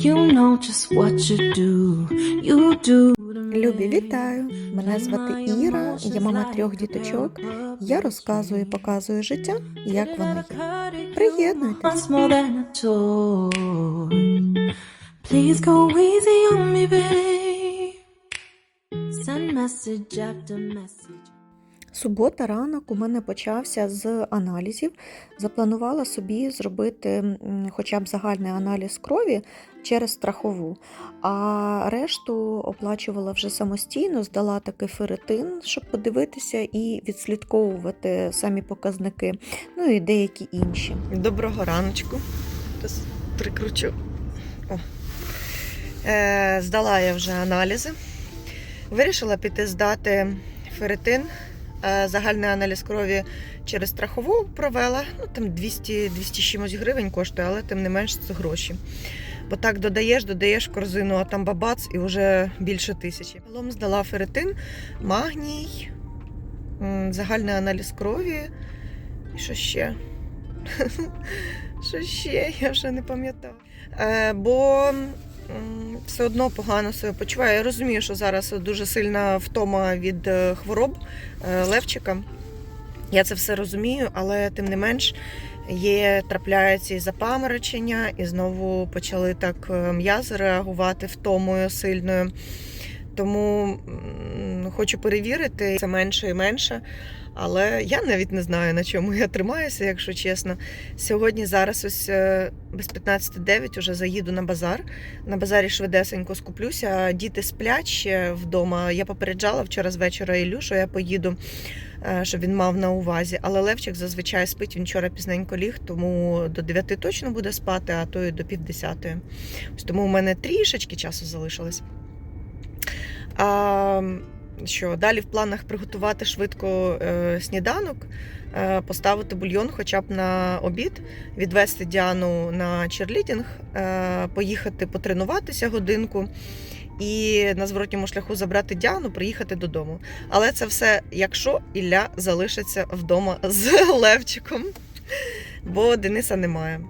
You know just what you do. You do. Любі, вітаю! Мене звати Іра, я мама трьох діточок. Я розказую і показую життя, як воно є. Приєднуйтесь. Once more than a toy. Please go easy on me, babe. Send message after message. Субота ранок у мене почався з аналізів. Запланувала собі зробити хоча б загальний аналіз крові через страхову, а решту оплачувала вже самостійно, здала таки ферритин, щоб подивитися і відслідковувати самі показники, ну і деякі інші. Доброго раночку. Прикручу. О. Е, здала я вже аналізи. Вирішила піти здати ферритин. Е, загальний аналіз крові через страхову провела. Ну, там 200, 200 чимось гривень коштує, але тим не менш це гроші. Бо так додаєш, додаєш корзину, а там бабац і вже більше тисячі. Загалом здала ферритин, магній, загальний аналіз крові. І що ще? Що ще? Я вже не пам'ятаю. Е, бо все одно погано себе почуваю. Я розумію, що зараз дуже сильна втома від е, хвороб е, Левчика. Я це все розумію, але тим не менш є трапляються і запаморочення, і знову почали так е, м'язи реагувати втомою сильною. Тому хочу перевірити це менше і менше. Але я навіть не знаю, на чому я тримаюся, якщо чесно. Сьогодні зараз ось е, без 15.09 уже заїду на базар. На базарі швидесенько скуплюся. Діти сплять ще вдома. Я попереджала вчора з вечора Ілю, що я поїду, е, щоб він мав на увазі. Але Левчик зазвичай спить. Він вчора пізненько ліг, тому до 9 точно буде спати, а то і до півдесятої. Тому у мене трішечки часу залишилось. А, що далі в планах приготувати швидко е, сніданок, е, поставити бульйон хоча б на обід, відвести Діану на черлідінг, е, поїхати потренуватися годинку і на зворотньому шляху забрати Діану, приїхати додому. Але це все, якщо Ілля залишиться вдома з Левчиком, бо Дениса немає.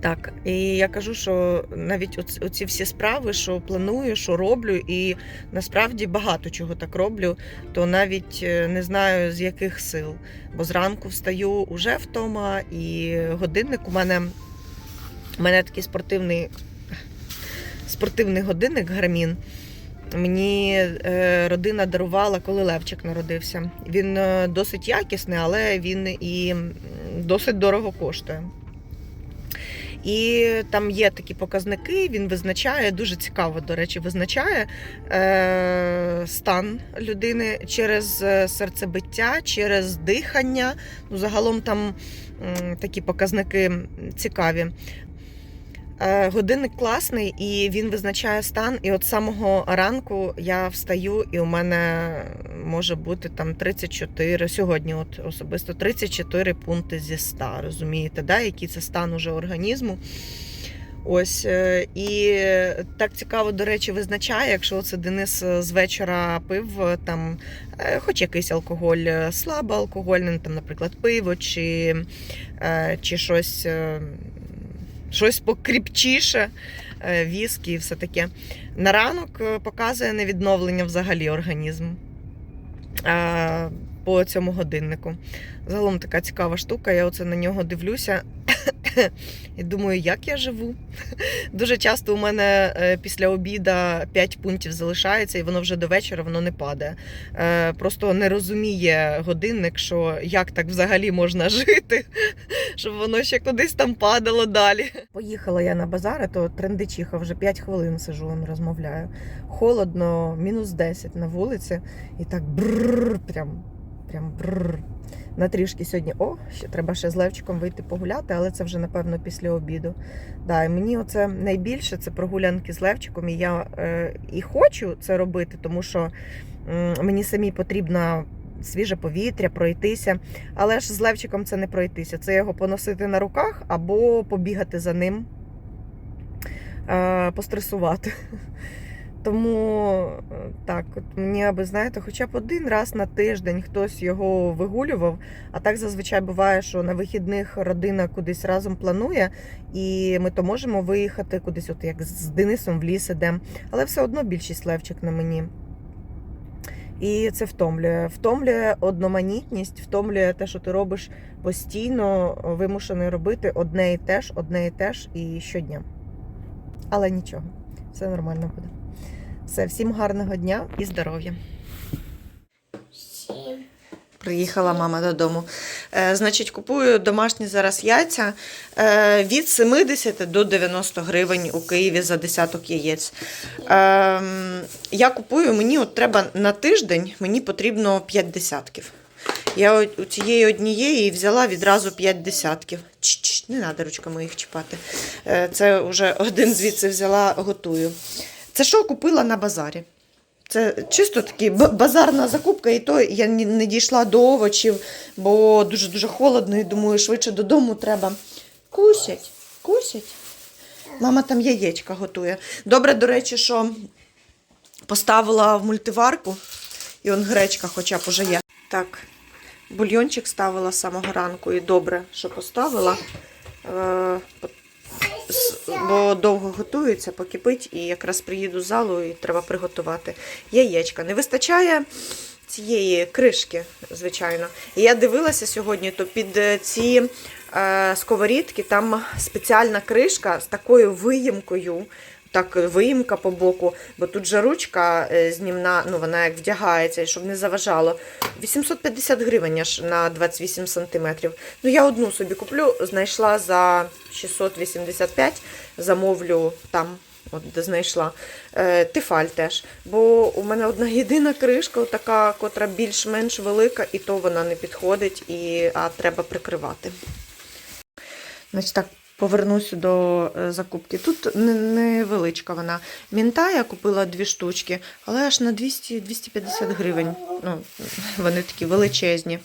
Так, і я кажу, що навіть оці, оці всі справи, що планую, що роблю, і насправді багато чого так роблю, то навіть е, не знаю з яких сил. Бо зранку встаю уже втома, і годинник у мене, у мене такий спортивний, спортивний годинник Гармін. Мені е, родина дарувала, коли Левчик народився. Він е, досить якісний, але він і досить дорого коштує. І там є такі показники, він визначає, дуже цікаво, до речі, визначає е, стан людини через е, серцебиття, через дихання. Ну, загалом там такі показники цікаві. Е, Годинник класний і він визначає стан. І от самого ранку я встаю, і у мене може бути там 34, сьогодні от особисто 34 пункти зі 100, розумієте, да? який це стан уже організму. Ось е, і так цікаво, до речі, визначає, якщо це Денис з вечора пив е, там е, хоч якийсь алкоголь е, слабоалкогольний, там, наприклад, пиво чи, е, чи щось, е, щось покріпчіше, е, віскі і все таке. На ранок е, показує невідновлення взагалі організму е, по цьому годиннику. Загалом така цікава штука. Я оце на нього дивлюся і думаю, як я живу. Дуже часто у мене е, після обіда 5 пунктів залишається, і воно вже до вечора воно не падає. Е, Просто не розуміє годинник, що як так взагалі можна жити, щоб воно ще кудись там падало далі. Поїхала я на базар, то трендичиха, вже 5 хвилин сижу, розмовляю. Холодно, мінус 10 на вулиці, і так бррр, прям, прям бррр. На трішки сьогодні, о, ще треба ще з Левчиком вийти погуляти, але це вже напевно після обіду. Да, і мені оце найбільше це прогулянки з Левчиком. І я е, і хочу це робити, тому що м, мені самі потрібно свіже повітря, пройтися. Але ж з Левчиком це не пройтися. Це його поносити на руках або побігати за ним, е, постресувати. Тому е, так, от мені аби знаєте, хоча б один раз на тиждень хтось його вигулював. А так зазвичай буває, що на вихідних родина кудись разом планує, і ми то можемо виїхати кудись, от як з Денисом в ліс ідемо. Але все одно більшість левчик на мені. І це втомлює. Втомлює одноманітність, втомлює те, що ти робиш постійно, вимушений робити одне і те ж, одне і те ж і щодня. Але нічого, все нормально буде. Все, всім гарного дня і здоров'я. Приїхала мама додому. Е, значить, купую домашні зараз яйця е, від 70 до 90 гривень у Києві за десяток яєць. Е, я купую, мені от треба на тиждень, мені потрібно 5 десятків. Я у цієї однієї взяла відразу 5 десятків. Чш-чш, не треба ручками їх чіпати. Е, це вже один звідси взяла, готую. Це що купила на базарі? Це чисто такі базарна закупка, і то я не дійшла до овочів, бо дуже-дуже холодно, і думаю, швидше додому треба. Кусять, кусять. Мама там яєчка готує. Добре, до речі, що поставила в мультиварку, і он гречка хоча б уже є. Так, бульйончик ставила з самого ранку, і добре, що поставила. Бо довго готується, покипить, і якраз приїду з залу і треба приготувати. Яєчка. Не вистачає цієї кришки, звичайно. І я дивилася сьогодні, то під е, ці е, сковорідки там спеціальна кришка з такою виїмкою. Так, виїмка по боку, бо тут же ручка е, знімна, ну вона як вдягається, щоб не заважало. 850 гривень аж на 28 сантиметрів. Ну, я одну собі куплю, знайшла за 685, замовлю там, от де знайшла. Е, Тефаль теж. Бо у мене одна єдина кришка, така, котра більш-менш велика, і то вона не підходить, і, а треба прикривати. Значить так, повернуся до е, закупки. Тут невеличка вона. Мінта я купила дві штучки, але аж на 200-250 гривень. Ну, вони такі величезні.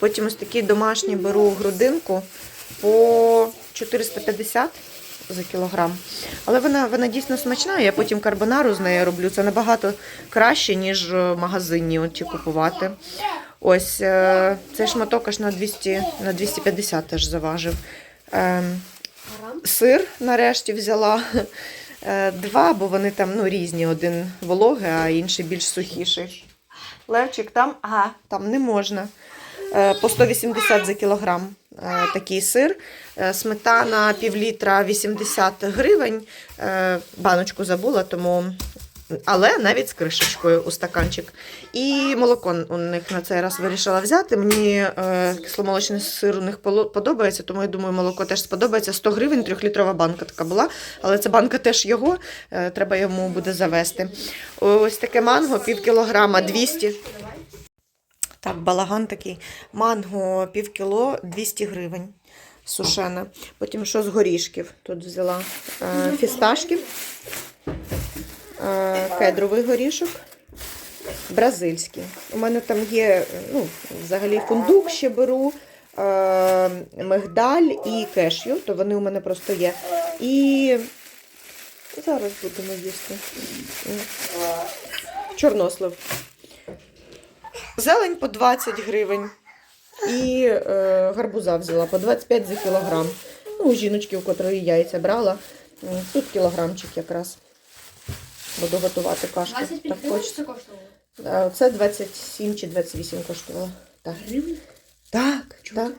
Потім ось такі домашні беру грудинку по 450 за кілограм. Але вона, вона дійсно смачна. Я потім карбонару з нею роблю. Це набагато краще, ніж в магазині купувати. Ось е, цей шматок аж на 200, на 250 теж заважив. Сир нарешті взяла е, два, бо вони там ну, різні. Один вологий, а інший більш сухіший. Левчик, там, ага, там не можна. Е, По 180 за кілограм е, такий сир. Сметана пів літра 80 гривень. Баночку забула, тому. Але навіть з кришечкою у стаканчик. І молоко у них на цей раз вирішила взяти. Мені е, кисломолочний сир у них подобається, тому я думаю, молоко теж сподобається. 100 гривень, трьохлітрова банка така була. Але ця банка теж його, е, треба йому буде завести. Ось таке манго, пів кілограма 200. Так, балаган такий. Манго пів кіло 200 гривень. Сушене. Потім що з горішків? Тут взяла е, фісташків, е, кедровий горішок, бразильський. У мене там є ну, взагалі фундук ще беру, е, мигдаль і кешю, то вони у мене просто є. І зараз будемо їсти. Чорнослив. Зелень по 20 гривень. І е, гарбуза взяла по 25 за кілограм. Ну, у жіночки, у котрої яйця брала. Тут кілограмчик якраз. Буду готувати кашку. 25 Так гривень це коштувало? Е, Це 27 чи 28 коштувало. Так. Гривень? Так, так.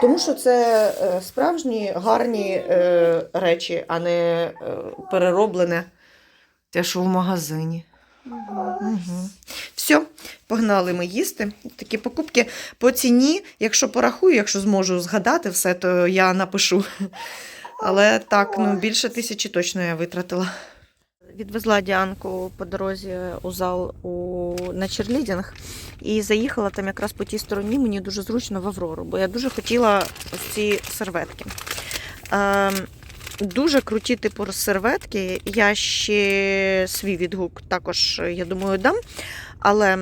Тому що це е, справжні гарні е, речі, а не е, перероблене те, що в магазині. Угу. Все, погнали ми їсти. Такі покупки по ціні, якщо порахую, якщо зможу згадати все, то я напишу. Але так, ну більше тисячі точно я витратила. Відвезла Діанку по дорозі у зал у, на черлідінг і заїхала там якраз по тій стороні, мені дуже зручно в Аврору, бо я дуже хотіла ось ці серветки. Ем, Дуже круті типу серветки. Я ще свій відгук також, я думаю, дам. Але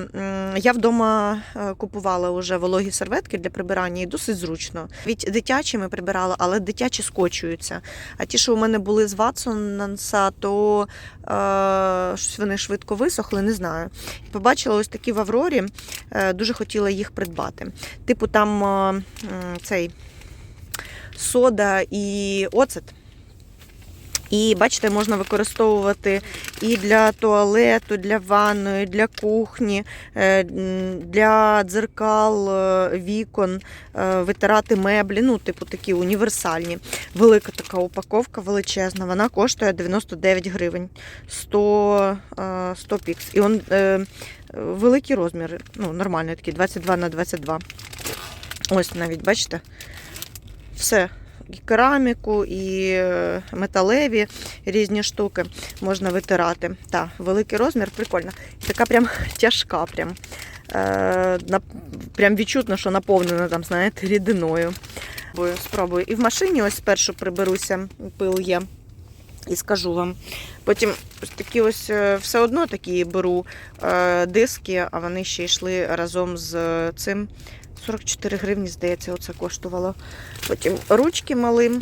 я вдома е, купувала вже вологі серветки для прибирання і досить зручно. Від дитячі ми прибирали, але дитячі скочуються. А ті, що у мене були з Ватсонса, то е, вони швидко висохли, не знаю. Побачила ось такі в Аврорі, е, дуже хотіла їх придбати. Типу там е, цей сода і оцет. І бачите, можна використовувати і для туалету, для ванної, для кухні, е, для дзеркал, е, вікон, е, витирати меблі, ну, типу такі універсальні. Велика така упаковка величезна. Вона коштує 99 гривень 100, е, 100 пікс. І он, великі розміри, ну, нормальний такий, 22 на 22. Ось навіть, бачите? Все і кераміку, і е, металеві різні штуки можна витирати. Так, великий розмір, прикольно. Така прям тяжка. Прям, е, прям відчутно, що наповнена там, знаєте, рідиною. Спробую. І в машині ось спершу приберуся, пил є. І скажу вам. Потім такі ось е, все одно такі беру диски, а вони ще йшли разом з цим. 44 гривні, здається, оце коштувало. Потім ручки малим,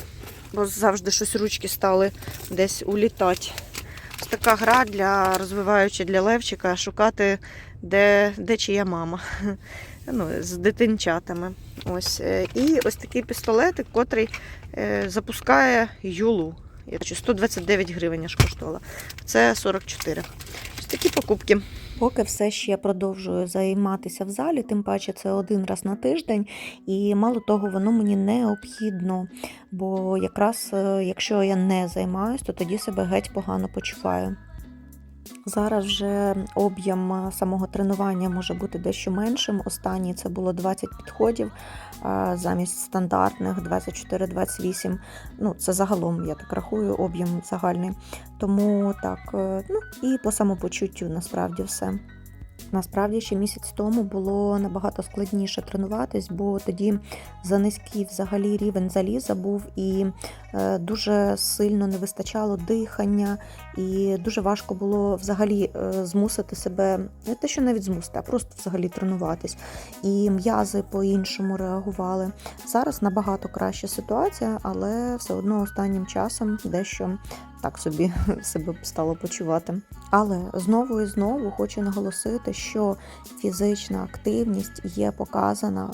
бо завжди щось ручки стали десь улітати. Ось така гра для розвиваючи для Левчика, шукати, де, де чия мама. Ну, з дитинчатами. Ось. е, І ось такий пістолетик, котрий е, запускає юлу. Я 129 гривень аж коштувала. Це 44. Ось такі покупки. Поки все ще продовжую займатися в залі, тим паче це один раз на тиждень, і мало того, воно мені необхідно. Бо якраз е, якщо я не займаюся, то тоді себе геть погано почуваю. Зараз вже об'єм е, самого тренування може бути дещо меншим. Останній це було 20 підходів замість стандартних 24-28. Ну, це загалом, я так рахую, об'єм загальний. Тому так, е, ну і по самопочуттю насправді все. Насправді ще місяць тому було набагато складніше тренуватись, бо тоді за низький взагалі рівень заліза був і е, дуже сильно не вистачало дихання, і дуже важко було взагалі е, змусити себе, не те, що навіть змусити, а просто взагалі тренуватись. І м'язи по-іншому реагували. Зараз набагато краща ситуація, але все одно останнім часом дещо так собі себе стало почувати. Але знову і знову хочу наголосити, що фізична активність є показана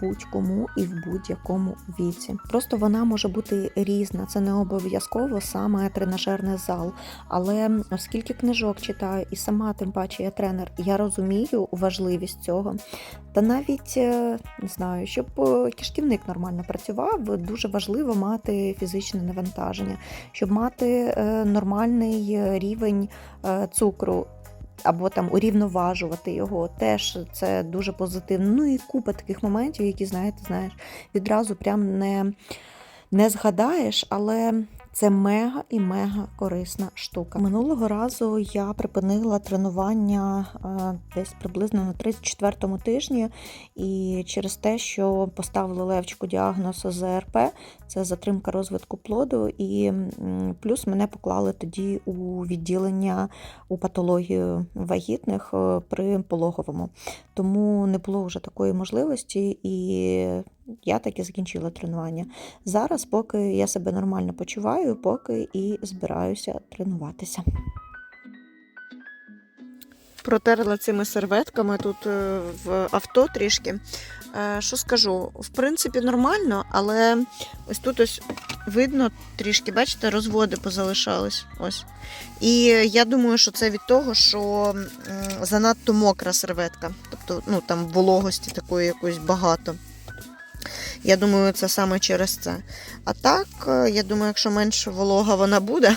будь-кому і в будь-якому віці. Просто вона може бути різна. Це не обов'язково саме тренажерний зал. Але оскільки книжок читаю, і сама тим паче я тренер, я розумію важливість цього. Та навіть е, не знаю, щоб е, кишківник нормально працював, дуже важливо мати фізичне навантаження, щоб мати е, нормальний рівень цукру. Або там урівноважувати його, теж це дуже позитивно. Ну і купа таких моментів, які, знаєте, знаєш, відразу прям не, не згадаєш, але це мега і мега корисна штука. Минулого разу я припинила тренування е, десь приблизно на 34-му тижні, і через те, що поставили Левчику діагноз ЗРП, це затримка розвитку плоду, і плюс мене поклали тоді у відділення у патологію вагітних е, при пологовому. Тому не було вже такої можливості, і я так і закінчила тренування. Зараз, поки я себе нормально почуваю, поки і збираюся тренуватися. Протерла цими серветками тут е, в авто трішки. Е, Що скажу? В принципі, нормально, але ось тут ось видно трішки, бачите, розводи позалишались. Ось. І я думаю, що це від того, що занадто мокра серветка. Тобто, ну там вологості такої якоїсь багато. Я думаю, це саме через це. А так, е, я думаю, якщо менше волога вона буде,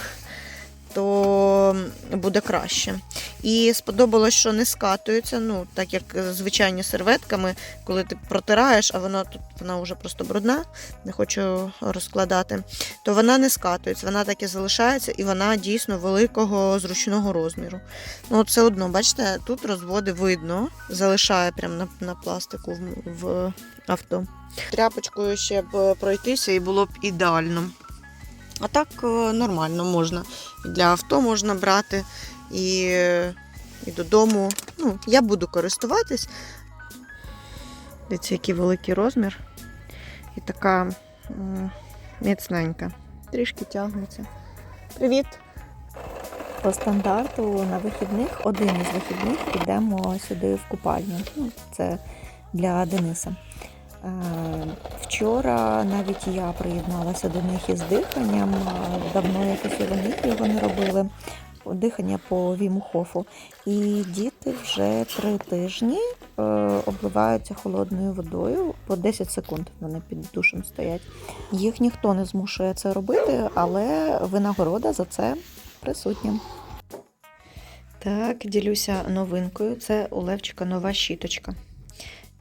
то буде краще. І сподобалось, що не скатується, ну, так як звичайні серветками, коли ти протираєш, а вона тут вона вже просто брудна, не хочу розкладати, то вона не скатується, вона так і залишається, і вона дійсно великого зручного розміру. Ну, все одно, бачите, тут розводи видно, залишає прямо на, на пластику в, в авто. Тряпочкою ще б пройтися і було б ідеально. А так е, нормально можна. Для авто можна брати, і, і додому. Ну, я буду користуватись. Дивіться, який великий розмір. І така міцненька. Трішки тягнеться. Привіт! По стандарту на вихідних, один із вихідних, підемо сюди в купальню. Ну, це для Дениса. Е, Вчора навіть я приєдналася до них із диханням. Давно якось вони його не робили. Дихання по Вімухофу. І діти вже три тижні е, обливаються холодною водою по 10 секунд. Вони під душем стоять. Їх ніхто не змушує це робити, але винагорода за це присутня. Так, ділюся новинкою. Це у Левчика нова щіточка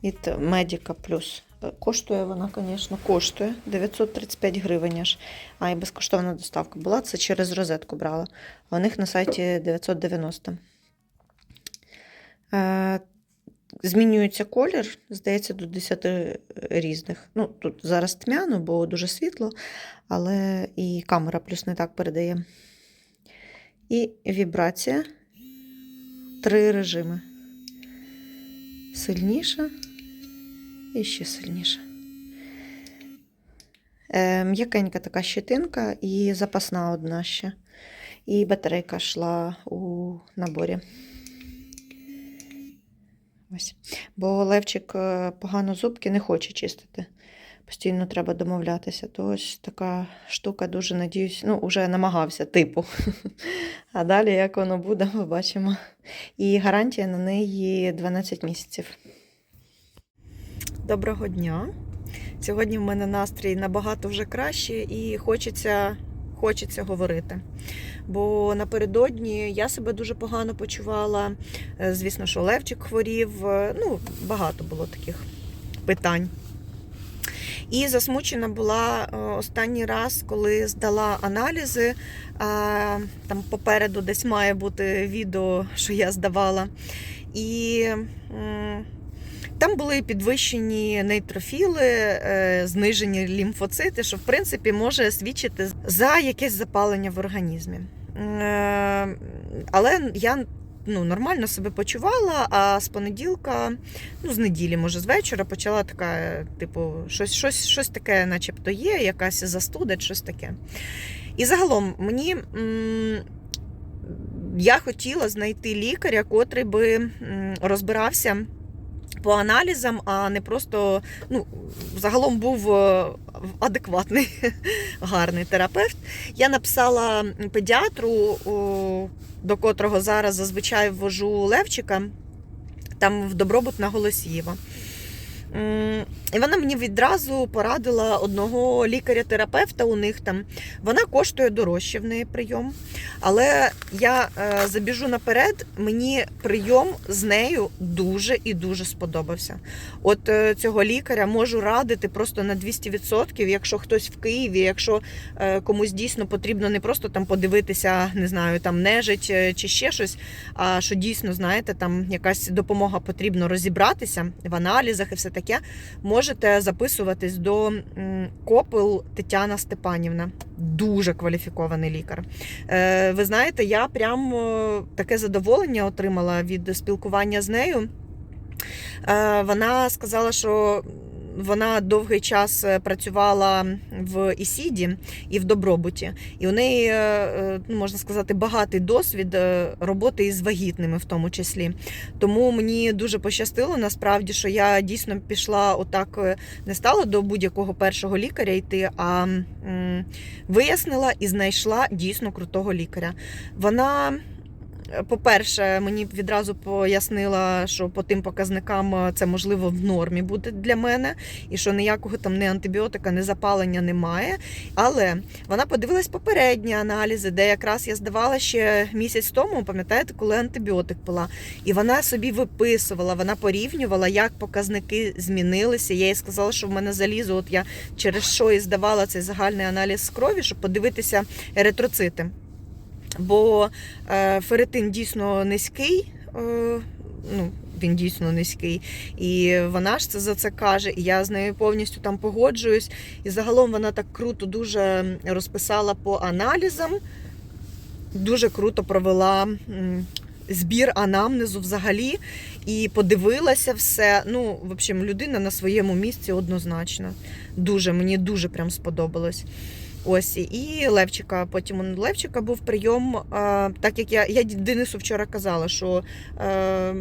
від Medica Plus. Е, Коштує вона, звісно, коштує 935 гривень аж. А і безкоштовна доставка була. Це через розетку брала. У них на сайті 990. Е, Змінюється колір, здається, до 10 різних. Ну, тут зараз тьмяно, бо дуже світло, але і камера плюс не так передає. І вібрація. Три режими. Сильніша і ще сильніша. Е, м'якенька така щетинка і запасна одна ще. І батарейка йшла у наборі. Ось. Бо Левчик е, погано зубки не хоче чистити. Постійно треба домовлятися. То ось така штука, дуже надіюсь, ну, вже намагався, типу. А далі, як воно буде, побачимо. І гарантія на неї 12 місяців. Доброго дня. Сьогодні в мене настрій набагато вже краще і хочеться, хочеться говорити. Бо напередодні я себе дуже погано почувала. Е, Звісно, що Левчик хворів. Е, Ну, багато було таких питань. І засмучена була е, останній раз, коли здала аналізи. Там попереду десь має бути відео, що я здавала. І там були підвищені нейтрофіли, е, знижені лімфоцити, що в принципі може свідчити за якесь запалення в організмі. Е, Але я ну, нормально себе почувала, а з понеділка, ну, з неділі, може, з вечора почала така, типу, щось, щось, щось таке, начебто, є, якась застуда, щось таке. І загалом мені. Я хотіла знайти лікаря, котрий би розбирався по аналізам, а не просто ну, загалом був е, адекватний, гарний терапевт. Я написала педіатру, до котрого зараз зазвичай ввожу Левчика, там в добробут на Голосієва. І вона мені відразу порадила одного лікаря-терапевта у них там. Вона коштує дорожче в неї прийом. Але я е, забіжу наперед, мені прийом з нею дуже і дуже сподобався. От е, цього лікаря можу радити просто на 200%, якщо хтось в Києві, якщо е, комусь дійсно потрібно не просто там подивитися, не знаю, там нежить е, чи ще щось, а що дійсно, знаєте, там якась допомога потрібно розібратися в аналізах і все таке, можете записуватись до Копил Тетяна Степанівна. Дуже кваліфікований лікар. Е, ви знаєте, я прям е, таке задоволення отримала від спілкування з нею. Е, Вона сказала, що вона довгий час е, працювала в Ісіді і в Добробуті, і у неї, е, е, ну, можна сказати, багатий досвід роботи із вагітними, в тому числі. Тому мені дуже пощастило насправді, що я дійсно пішла отак, не стала до будь-якого першого лікаря йти, а вияснила і знайшла дійсно крутого лікаря. Вона. По-перше, мені відразу пояснила, що по тим показникам е, це можливо в нормі буде для мене, і що ніякого там не антибіотика, не запалення немає. Але вона подивилась попередні аналізи, де якраз я здавала ще місяць тому, пам'ятаєте, коли антибіотик пила. І вона собі виписувала, вона порівнювала, як показники змінилися. Я їй сказала, що в мене залізо, от я через що і здавала цей загальний аналіз крові, щоб подивитися еритроцити. Бо е, ферритин дійсно низький. Е, ну, він дійсно низький. І вона ж це за це каже, і я з нею повністю там погоджуюсь. І загалом вона так круто дуже розписала по аналізам, дуже круто провела збір анамнезу взагалі і подивилася все. Ну, в общем, людина на своєму місці однозначно. Дуже, мені дуже прям сподобалось. Ось і Левчика. Потім у Левчика був прийом. Так як я, я Денису вчора казала, що е,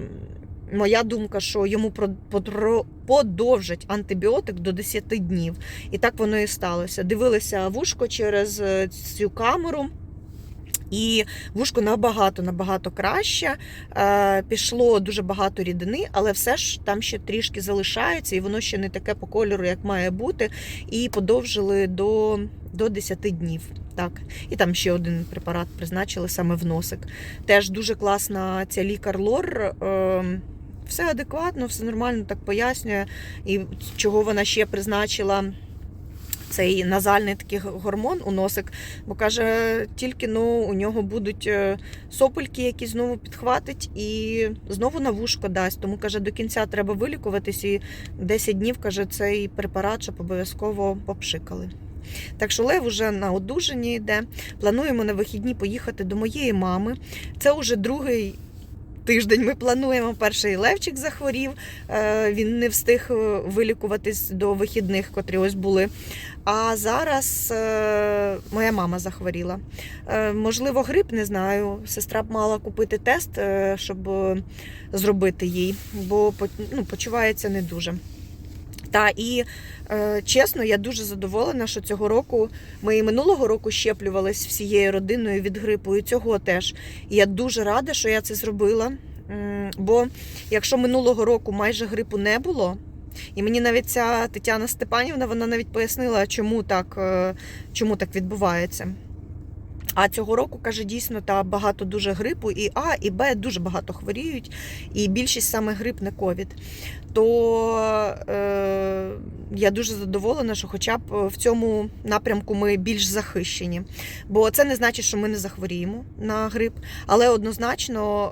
моя думка, що йому про- подовжать антибіотик до 10 днів. І так воно і сталося. Дивилися вушко через е, цю камеру. І вушко набагато набагато краще. Е, пішло дуже багато рідини, але все ж там ще трішки залишається, і воно ще не таке по кольору, як має бути. І подовжили до, до 10 днів. Так, і там ще один препарат призначили саме в носик. Теж дуже класна ця лікар Лор. Е, все адекватно, все нормально так пояснює. І чого вона ще призначила цей назальний такий гормон у носик, бо каже, тільки ну, у нього будуть е, сопельки, які знову підхватить, і знову на вушко дасть. Тому каже, до кінця треба вилікуватись, і 10 днів каже, цей препарат, щоб обов'язково попшикали. Так що Лев уже на одужанні йде. Плануємо на вихідні поїхати до моєї мами. Це вже другий. Тиждень ми плануємо. Перший Левчик захворів, е, він не встиг е, вилікуватись до вихідних, котрі ось були. А зараз е, моя мама захворіла. Можливо, грип, не знаю. Сестра б мала купити тест, щоб зробити їй, бо ну, почувається не дуже. Та і е, чесно, я дуже задоволена, що цього року ми і минулого року щеплювались всією родиною від грипу, і цього теж. І я дуже рада, що я це зробила. Бо якщо минулого року майже грипу не було, і мені навіть ця Тетяна Степанівна вона навіть пояснила, чому так, е, чому так відбувається. А цього року, каже, дійсно та багато дуже грипу, і А, і Б дуже багато хворіють, і більшість саме грип не ковід. То е, я дуже задоволена, що хоча б в цьому напрямку ми більш захищені. Бо це не значить, що ми не захворіємо на грип, але однозначно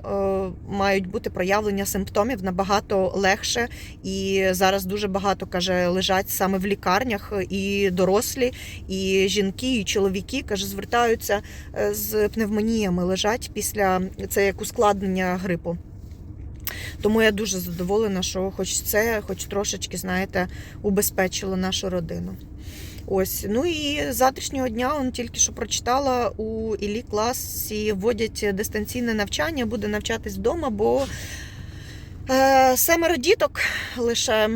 е, мають бути проявлення симптомів набагато легше. І зараз дуже багато каже, лежать саме в лікарнях і дорослі, і жінки, і чоловіки каже, звертаються е, з пневмоніями, лежать після це як ускладнення грипу. Тому я дуже задоволена, що хоч це, хоч трошечки, знаєте, убезпечило нашу родину. Ось, ну і з завтрашнього дня он тільки що прочитала у Іллі класі вводять дистанційне навчання, буде навчатись вдома, бо е, семеро діток лише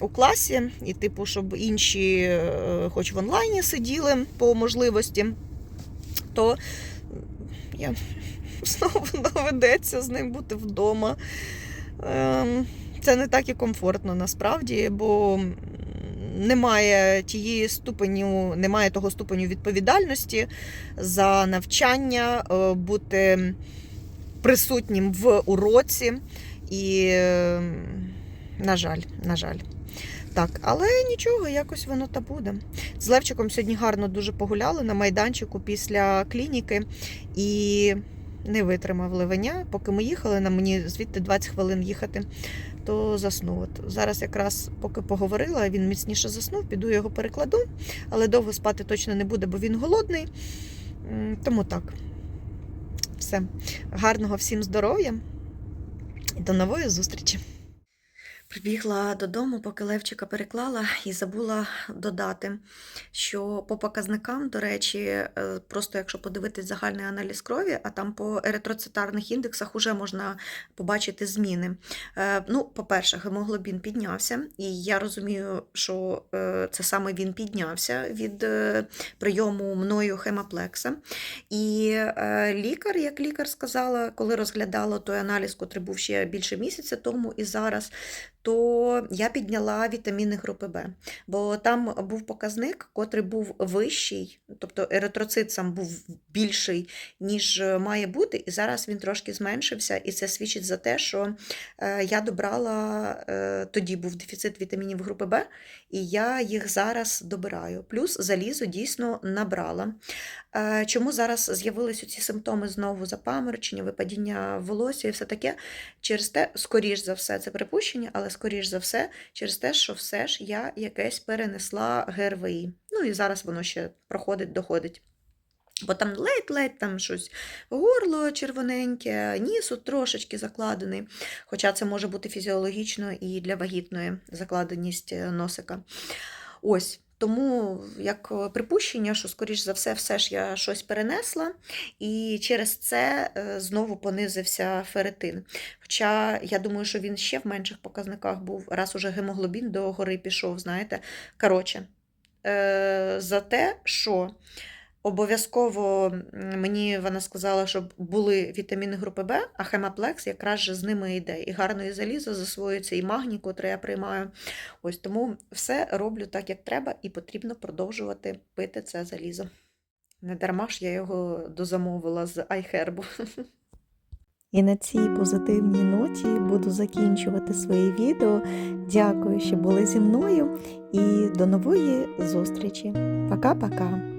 у класі, і типу, щоб інші, е, хоч в онлайні сиділи по можливості, то я знову доведеться з ним бути вдома. Ем, Це не так і комфортно насправді, бо немає тієї ступеню, немає того ступеню відповідальності за навчання, е, бути присутнім в уроці. І, е, на жаль, на жаль. Так, але нічого, якось воно та буде. З Левчиком сьогодні гарно дуже погуляли на майданчику після клініки і не витримав ливеня. Поки ми їхали, на мені звідти 20 хвилин їхати, то заснув. От зараз якраз поки поговорила, він міцніше заснув, піду його перекладу, але довго спати точно не буде, бо він голодний. Тому так. Все. Гарного всім здоров'я і до нової зустрічі. Прибігла додому, поки Левчика переклала, і забула додати, що по показникам, до речі, е, просто якщо подивитись загальний аналіз крові, а там по еритроцитарних індексах вже можна побачити зміни. Е, Ну, по-перше, гемоглобін піднявся, і я розумію, що е, це саме він піднявся від прийому мною хемаплекса. І лікар, як лікар сказала, коли розглядала той аналіз, котрий був ще більше місяця тому і зараз, то я підняла вітаміни групи Б, бо там був показник, котрий був вищий, тобто еритроцит сам був більший, ніж е, має бути, і зараз він трошки зменшився, і це свідчить за те, що е, я добрала, е, тоді був дефіцит вітамінів групи Б, і я їх зараз добираю. Плюс залізо дійсно набрала. Чому зараз з'явилися ці симптоми знову запаморочення, випадіння волосся і все таке? Через те, скоріш за все, це припущення, але скоріш за все, через те, що все ж я якесь перенесла ГРВІ. Ну і зараз воно ще проходить, доходить. Бо там ледь-ледь там щось горло червоненьке, ніс трошечки закладений. Хоча це може бути фізіологічно і для вагітної закладеність е, носика. Ось. Тому як е, припущення, що, скоріш за все, все ж я щось перенесла, і через це е, знову понизився ферритин. Хоча я думаю, що він ще в менших показниках був, раз уже гемоглобін до гори пішов, знаєте. Коротше, е, за те, що обов'язково мені вона сказала, щоб були вітаміни групи Б, а хемаплекс якраз же з ними йде. І гарно і залізо засвоюється, і магній, котрий я приймаю. Ось тому все роблю так, як треба, і потрібно продовжувати пити це залізо. Не дарма ж я його дозамовила з iHerb. І на цій позитивній ноті буду закінчувати своє відео. Дякую, що були зі мною, і до нової зустрічі. Пока-пока!